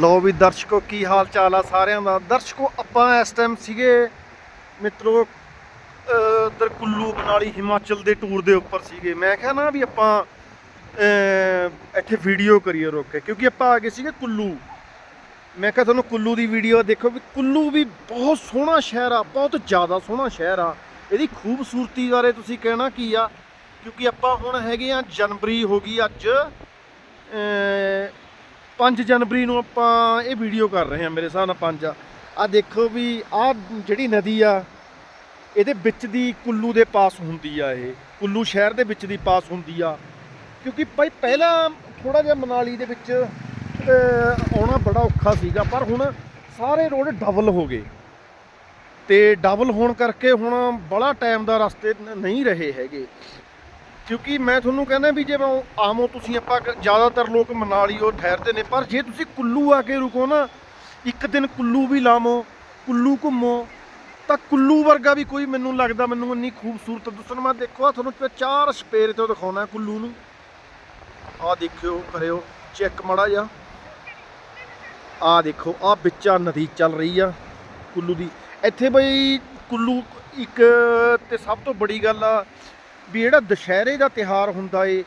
ਲੋ ਵੀ ਦਰਸ਼ਕੋ ਕੀ ਹਾਲ ਚਾਲ ਆ ਸਾਰਿਆਂ ਦਾ? ਦਰਸ਼ਕੋ ਆਪਾਂ ਇਸ ਟਾਈਮ ਸੀਗੇ ਮਿੱਤਰੋ ਅਹ, ਇੱਧਰ ਕੁੱਲੂ ਮਨਾਲੀ ਹਿਮਾਚਲ ਦੇ ਟੂਰ ਦੇ ਉੱਪਰ ਸੀਗੇ। ਮੈਂ ਕਿਹਾ ਨਾ ਵੀ ਆਪਾਂ ਇੱਥੇ ਵੀਡੀਓ ਕਰੀਏ ਰੋਕ ਕੇ ਕਿਉਂਕਿ ਆਪਾਂ ਆ ਗਏ ਸੀਗੇ ਕੁੱਲੂ। ਮੈਂ ਕਿਹਾ ਤੁਹਾਨੂੰ ਕੁੱਲੂ ਦੀ ਵੀਡੀਓ ਦੇਖੋ ਵੀ ਕੁੱਲੂ ਵੀ ਬਹੁਤ ਸੋਹਣਾ ਸ਼ਹਿਰ ਆ ਬਹੁਤ ਜ਼ਿਆਦਾ ਸੋਹਣਾ ਸ਼ਹਿਰ ਆ। ਇਹਦੀ ਖੂਬਸੂਰਤੀ ਬਾਰੇ ਤੁਸੀਂ ਕਹਿਣਾ ਕੀ ਆ? ਕਿਉਂਕਿ ਆਪਾਂ ਹੁਣ ਹੈਗੇ ਆ ਜਨਵਰੀ ਹੋ ਗਈ ਅੱਜ 5 ਜਨਵਰੀ ਨੂੰ ਆਪਾਂ ਇਹ ਵੀਡੀਓ ਕਰ ਰਹੇ ਹਾਂ, ਮੇਰੇ ਹਿਸਾਬ ਨਾਲ 5 ਆ। ਆ ਦੇਖੋ ਵੀ ਆ ਜਿਹੜੀ ਨਦੀ ਆ, ਇਹਦੇ ਵਿੱਚ ਦੀ ਕੁੱਲੂ ਦੇ ਪਾਸ ਹੁੰਦੀ ਆ ਇਹ। ਕੁੱਲੂ ਸ਼ਹਿਰ ਦੇ ਵਿੱਚ ਦੀ ਪਾਸ ਹੁੰਦੀ ਆ। ਕਿਉਂਕਿ ਭਾਈ ਪਹਿਲਾਂ ਥੋੜਾ ਜਿਹਾ ਮਨਾਲੀ ਦੇ ਵਿੱਚ ਆਉਣਾ ਬੜਾ ਔਖਾ ਸੀਗਾ, ਪਰ ਹੁਣ ਸਾਰੇ ਰੋਡ ਡਬਲ ਹੋ ਗਏ। ਤੇ ਡਬਲ ਹੋਣ ਕਰਕੇ ਹੁਣ ਬੜਾ ਟਾਈਮ ਦਾ ਰਸਤੇ ਨਹੀਂ ਰਹੇ ਹੈਗੇ। ਕਿਉਂਕਿ ਮੈਂ ਤੁਹਾਨੂੰ ਕਹਿੰਦਾ ਵੀ ਜੇ ਆਮੋ ਤੁਸੀਂ ਆਪਾਂ ਜ਼ਿਆਦਾਤਰ ਲੋਕ ਮਨਾਲੀ ਉਹ ਠਹਿਰਦੇ ਨੇ, ਪਰ ਜੇ ਤੁਸੀਂ ਕੁੱਲੂ ਆ ਕੇ ਰੁਕੋ ਨਾ, ਇੱਕ ਦਿਨ ਕੁੱਲੂ ਵੀ ਲਾਵੋ ਕੁੱਲੂ ਘੁੰਮੋ, ਤਾਂ ਕੁੱਲੂ ਵਰਗਾ ਵੀ ਕੋਈ ਮੈਨੂੰ ਲੱਗਦਾ ਮੈਨੂੰ ਇੰਨੀ ਖੂਬਸੂਰਤ ਦੱਸਣ, ਮੈਂ ਦੇਖੋ ਆਹ ਤੁਹਾਨੂੰ ਚਾਰ ਸਪੇਰੇ ਤੋਂ ਦਿਖਾਉਣਾ ਕੁੱਲੂ ਨੂੰ। ਆਹ ਦੇਖਿਓ, ਕਰਿਓ, ਚੈੱਕ ਮੜਾ ਜਾ ਆਹ ਦੇਖੋ, ਆਹ ਵਿੱਚਾ ਨਦੀ ਚੱਲ ਰਹੀ ਆ ਕੁੱਲੂ ਦੀ। ਇੱਥੇ ਬਈ ਕੁੱਲੂ ਇੱਕ ਤੇ ਸਭ ਤੋਂ ਬੜੀ ਗੱਲ ਆ ਵੀ ਜਿਹੜਾ ਦੁਸ਼ਹਿਰੇ ਦਾ ਤਿਹਾਰ ਹੁੰਦਾ ਏ,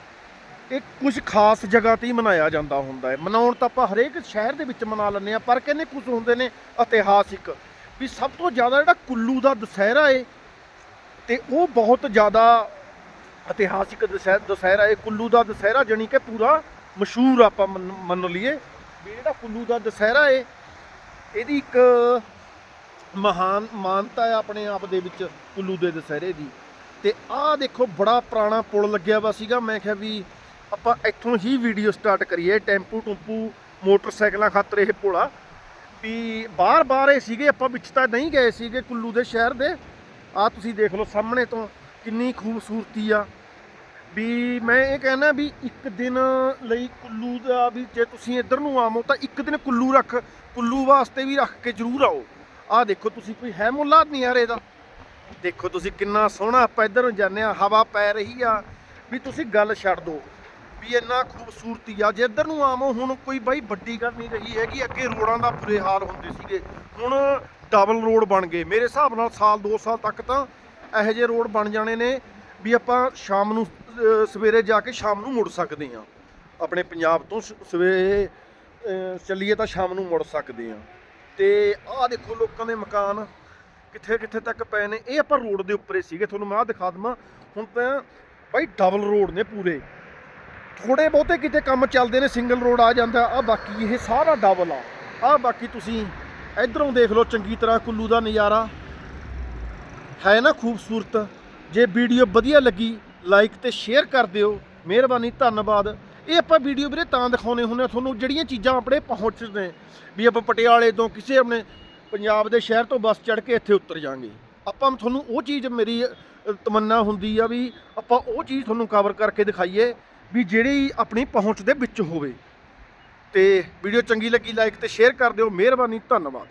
ਇਹ ਕੁਝ ਖਾਸ ਜਗ੍ਹਾ ਤੇ ਹੀ ਮਨਾਇਆ ਜਾਂਦਾ ਹੁੰਦਾ ਹੈ ਮਨਾਉਣ ਤਾਂ ਆਪਾਂ ਹਰੇਕ ਸ਼ਹਿਰ ਦੇ ਵਿੱਚ ਮਨਾ ਲੈਂਦੇ ਆ ਪਰ ਕਹਿੰਦੇ ਕੁਝ ਹੁੰਦੇ ਨੇ ਇਤਿਹਾਸਿਕ। ਵੀ ਸਭ ਤੋਂ ਜ਼ਿਆਦਾ ਜਿਹੜਾ ਕੁੱਲੂ ਦਾ ਦੁਸਹਿਰਾ ਏ, ਤੇ ਉਹ ਬਹੁਤ ਜ਼ਿਆਦਾ ਇਤਿਹਾਸਿਕ ਦੁਸਹਿ- ਦੁਸਹਿਰਾ ਏ। ਕੁੱਲੂ ਦਾ ਦੁਸਹਿਰਾ ਜਾਣੀ ਕਿ ਪੂਰਾ ਮਸ਼ਹੂਰ ਆਪਾਂ ਮੰਨ ਮੰਨ ਲਈਏ। ਵੀ ਜਿਹੜਾ ਕੁੱਲੂ ਦਾ ਦੁਸਹਿਰਾ ਏ, ਇਹਦੀ ਇੱਕ ਮਹਾਨ, ਮਾਨਤਾ ਹੈ ਆਪਣੇ ਆਪ ਦੇ ਵਿੱਚ ਕੁੱਲੂ ਦੇ ਦੁਸਹਿਰੇ ਦੀ। ਤੇ ਆਹ ਦੇਖੋ ਬੜਾ ਪੁਰਾਣਾ ਪੁਲ ਲੱਗਿਆ ਵਾ ਸੀਗਾ। ਮੈਂ ਕਿਹਾ ਵੀ ਆਪਾਂ ਇੱਥੋਂ ਹੀ ਵੀਡੀਓ ਸਟਾਰਟ ਕਰੀਏ। ਟੈਂਪੂ ਟੁੰਪੂ, ਮੋਟਰਸਾਈਕਲਾਂ ਖਾਤਰ ਇਹ ਪੁਲ ਆ। ਵੀ ਬਾਹਰ-ਬਾਹਰ ਇਹ ਸੀਗੇ, ਆਪਾਂ ਵਿੱਚ ਤਾਂ ਨਹੀਂ ਗਏ ਸੀਗੇ ਕੁੱਲੂ ਦੇ ਸ਼ਹਿਰ ਦੇ। ਆਹ ਤੁਸੀਂ ਦੇਖ ਲਓ ਸਾਹਮਣੇ ਤੋਂ ਕਿੰਨੀ ਖੂਬਸੂਰਤੀ ਆ। ਵੀ ਮੈਂ ਇਹ ਕਹਿਣਾ ਵੀ ਇੱਕ ਦਿਨ ਲਈ ਕੁੱਲੂ ਦਾ ਵੀ ਜੇ ਤੁਸੀਂ ਇੱਧਰ ਨੂੰ ਆਵੋ ਤਾਂ ਇੱਕ ਦਿਨ ਕੁੱਲੂ ਰੱਖ। ਕੁੱਲੂ ਵਾਸਤੇ ਵੀ ਰੱਖ ਕੇ ਜ਼ਰੂਰ ਆਓ। ਆਹ ਦੇਖੋ, ਤੁਸੀਂ ਕੋਈ ਹੈ ਮੁਹਲਾ ਨਹੀਂ ਯਾਰ ਇਹਦਾ? ਦੇਖੋ ਤੁਸੀਂ ਕਿੰਨਾ ਸੋਹਣਾ ਆਪਾਂ ਇੱਧਰ ਨੂੰ ਜਾਂਦੇ ਆ ਹਵਾ ਪੈ ਰਹੀ ਆ। ਵੀ ਤੁਸੀਂ ਗੱਲ ਛੱਡ ਦਿਓ ਵੀ ਇੰਨਾ ਖੂਬਸੂਰਤੀ ਆ। ਜੇ ਇੱਧਰ ਨੂੰ ਆਵੋ, ਹੁਣ ਕੋਈ ਬਾਈ ਵੱਡੀ ਗੱਲ ਨਹੀਂ ਰਹੀ ਹੈਗੀ, ਅੱਗੇ ਰੋਡਾਂ ਦਾ ਬੁਰੇ ਹਾਲ ਹੁੰਦੇ ਸੀਗੇ। ਹੁਣ ਡਬਲ ਰੋਡ ਬਣ ਗਏ। ਮੇਰੇ ਹਿਸਾਬ ਨਾਲ ਸਾਲ 2 ਸਾਲ ਤੱਕ ਤਾਂ ਇਹੋ ਜਿਹੇ ਰੋਡ ਬਣ ਜਾਣੇ ਨੇ ਵੀ ਆਪਾਂ ਸ਼ਾਮ ਨੂੰ ਸਵੇਰੇ ਜਾ ਕੇ ਸ਼ਾਮ ਨੂੰ ਮੁੜ ਸਕਦੇ ਆ ਆਪਣੇ ਪੰਜਾਬ ਤੋਂ ਸ- ਸਵੇਰੇ ਚੱਲੀਏ ਤਾਂ ਸ਼ਾਮ ਨੂੰ ਮੁੜ ਸਕਦੇ ਆ ਤੇ ਆਹ ਦੇਖੋ ਲੋਕਾਂ ਦੇ ਮਕਾਨ। ਕਿੱਥੇ ਕਿੱਥੇ ਤੱਕ ਪਏ ਨੇ, ਇਹ ਆਪਾਂ ਰੋਡ ਦੇ ਉੱਪਰੇ ਸੀਗੇ, ਤੁਹਾਨੂੰ ਮੈਂ ਆਹ ਦਿਖਾ ਦਵਾਂ। ਹੁਣ ਤਾਂ ਬਾਈ ਡਬਲ ਰੋਡ ਨੇ ਪੂਰੇ। ਥੋੜੇ ਬਹੁਤੇ ਕਿਤੇ ਕੰਮ ਚੱਲਦੇ ਨੇ ਸਿੰਗਲ ਰੋਡ ਆ ਜਾਂਦਾ ਆ ਬਾਕੀ ਇਹ ਸਾਰਾ ਡਬਲ ਆ। ਆ ਬਾਕੀ ਤੁਸੀਂ ਇਧਰੋਂ ਦੇਖ ਲਓ, ਚੰਗੀ ਤਰ੍ਹਾਂ ਕੁੱਲੂ ਦਾ ਨਜ਼ਾਰਾ। ਹੈ ਨਾ ਖੂਬਸੂਰਤ। ਜੇ ਵੀਡੀਓ ਵਧੀਆ ਲੱਗੀ ਲਾਈਕ ਤੇ ਸ਼ੇਅਰ ਕਰ ਦਿਓ। ਮਿਹਰਬਾਨੀ, ਧੰਨਵਾਦ। ਇਹ ਆਪਾਂ ਵੀਡੀਓ ਵੀਰੇ ਤਾਂ ਦਿਖਾਉਨੇ ਹੁੰਦੇ ਆ, ਤੁਹਾਨੂੰ ਜਿਹੜੀਆਂ ਚੀਜ਼ਾਂ ਆਪਣੇ ਪਹੁੰਚਦੇ ਨੇ, ਵੀ ਆਪਾਂ ਪਟਿਆਲੇ ਤੋਂ ਕਿਸੇ ਆਪਣੇ ਪੰਜਾਬ ਦੇ ਸ਼ਹਿਰ ਤੋਂ ਬੱਸ ਚੜ੍ਹ ਕੇ ਇੱਥੇ ਉਤਰ ਜਾਾਂਗੇ। ਆਪਾਂ ਤੁਹਾਨੂੰ ਉਹ ਚੀਜ਼ ਮੇਰੀ ਤਮੰਨਾ ਹੁੰਦੀ ਆ ਵੀ ਆਪਾਂ ਉਹ ਚੀਜ਼ ਤੁਹਾਨੂੰ ਕਵਰ ਕਰਕੇ ਦਿਖਾਈਏ ਵੀ ਜਿਹੜੀ ਆਪਣੀ ਪਹੁੰਚ ਦੇ ਵਿੱਚ ਹੋਵੇ। ਤੇ ਵੀਡੀਓ ਚੰਗੀ ਲੱਗੀ ਲਾਈਕ ਤੇ ਸ਼ੇਅਰ ਕਰ ਦਿਓ। ਮਿਹਰਬਾਨੀ, ਧੰਨਵਾਦ।